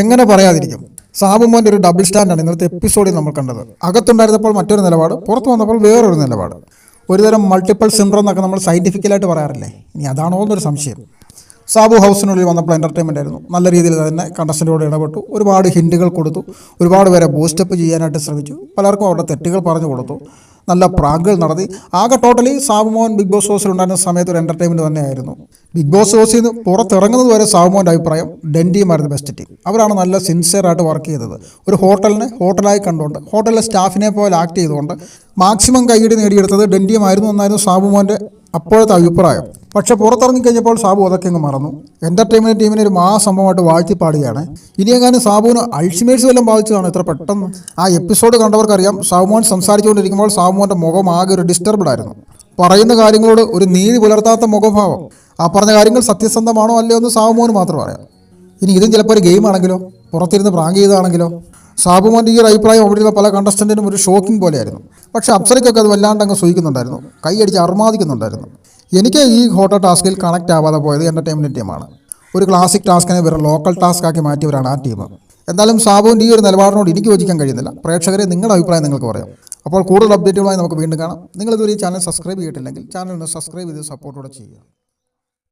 എങ്ങനെ പറയാതിരിക്കും? സാബുമോന്റെ ഒരു ഡബിൾ സ്റ്റാൻഡാണ് ഇന്നത്തെ എപ്പിസോഡിൽ നമ്മൾ കണ്ടത്. അകത്തുണ്ടായിരുന്നപ്പോൾ മറ്റൊരു നിലപാട് പുറത്ത് വന്നപ്പോൾ വേറൊരു നിലപാട്. ഒരുതരം മൾട്ടിപ്പിൾ സിൻഡ്രോം എന്നൊക്കെ നമ്മൾ സയന്റിഫിക്കലായിട്ട് പറയാറില്ലേ? ഇനി അതാണോ എന്നൊരു സംശയം. സാബു ഹൗസിനുള്ളിൽ വന്നപ്പോൾ എന്റർടൈൻമെന്റ് ആയിരുന്നു. നല്ല രീതിയിൽ തന്നെ കണ്ടസ്റ്റന്റോട് ഇടപെട്ടു. ഒരുപാട് ഹിൻഡുകൾ കൊടുത്തു. ഒരുപാട് പേരെ ബൂസ്റ്റപ്പ് ചെയ്യാനായിട്ട് ശ്രമിച്ചു. പലർക്കും അവരുടെ തെറ്റുകൾ പറഞ്ഞു കൊടുത്തു. നല്ല പ്രാങ്കുകൾ നടത്തി. ആകെ ടോട്ടലി സാബുമോൻ ബിഗ് ബോസ് ഹൗസിൽ ഉണ്ടായിരുന്ന സമയത്ത് ഒരു എന്റർടൈൻമെന്റ് തന്നെയായിരുന്നു. ബിഗ് ബോസ് ഹൗസിൽ നിന്ന് പുറത്തിറങ്ങുന്നത് വരെ സാബുമോന്റെ അഭിപ്രായം ഡെൻഡിയുമായിരുന്നു ബെസ്റ്റ് ടീം അവരാണ് നല്ല സിൻസിയറായിട്ട് വർക്ക് ചെയ്തത്. ഒരു ഹോട്ടലിനെ ഹോട്ടലായി കണ്ടുകൊണ്ട് ഹോട്ടലിലെ സ്റ്റാഫിനെ പോലെ ആക്ട് ചെയ്തുകൊണ്ട് മാക്സിമം കൈയ്യടി നേടിയെടുത്തത് ഡെൻഡിയുമായിരുന്നു എന്നായിരുന്നു സാബുമോന്റെ അപ്പോഴത്തെ അഭിപ്രായം. പക്ഷെ പുറത്തിറങ്ങി കഴിഞ്ഞപ്പോൾ സാബു അതൊക്കെ അങ്ങ് മറന്നു. എന്റർടൈൻമെന്റ് ടീമിനെ ഒരു മഹാസംഭവമായിട്ട് വാഴ്ത്തി പാടുകയാണ്. ഇനിയെങ്ങാനും സാബുവിന് അൾഷിമേഴ്സ് വല്ലതും ബാധിച്ചതാണ്? ഇത്ര പെട്ടെന്ന്? ആ എപ്പിസോഡ് കണ്ടവർക്കറിയാം. സാബുമോൻ സംസാരിച്ചുകൊണ്ടിരിക്കുമ്പോൾ സാബുമോന്റെ മുഖം ആകെ ഒരു ഡിസ്റ്റർബ്ഡ് ആയിരുന്നു. പറയുന്ന കാര്യങ്ങളോട് ഒരു നീതി പുലർത്താത്ത മുഖഭാവം. ആ പറഞ്ഞ കാര്യങ്ങൾ സത്യസന്ധമാണോ അല്ലയോ എന്ന് സാബുമോന് മാത്രം അറിയാം. ഇനി ഇതും ചിലപ്പോൾ ഒരു ഗെയിം ആണെങ്കിലോ? പുറത്തിരുന്ന് പ്രാങ്ക് ചെയ്താണെങ്കിലോ സാബുമോന്റെ ഈ ഒരു അഭിപ്രായം അവിടെയുള്ള പല കണ്ടസ്റ്റന്റിനും ഒരു ഷോക്കിംഗ് പോലെയായിരുന്നു. പക്ഷേ അപ്സരയ്ക്കൊക്കെ അത് വല്ലാണ്ട് അങ്ങ് സൂഹിക്കുന്നുണ്ടായിരുന്നു കൈയടിച്ച് അർമാദിക്കുന്നുണ്ടായിരുന്നു. എനിക്ക് ഈ ഹോട്ടൽ ടാസ്കിൽ കണക്റ്റ് ആവാതെ പോയത് എന്റർടൈൻമെന്റ് ടീമാണ് ഒരു ക്ലാസിക് ടാസ്കിനെ വെറും ലോക്കൽ ടാസ്ക് ആക്കി മാറ്റിയവരാണ് ആ ടീം എന്തായാലും സാബുവിന്റെ ഈ ഒരു നിലപാടിനോട് എനിക്ക് യോജിക്കാൻ കഴിയുന്നില്ല. പ്രേക്ഷകരെ നിങ്ങളുടെ അഭിപ്രായം നിങ്ങൾക്ക് പറയാം. അപ്പോൾ കൂടുതൽ അപ്ഡേറ്റുകളായി നമുക്ക് വീണ്ടും കാണാം. നിങ്ങളിതുവരെ ഈ ചാനൽ സബ്സ്ക്രൈബ് ചെയ്തിട്ടില്ലെങ്കിൽ ചാനൽ ഒന്ന് സബ്സ്ക്രൈബ് ചെയ്ത് സപ്പോർട്ടോടെ ചെയ്യുക.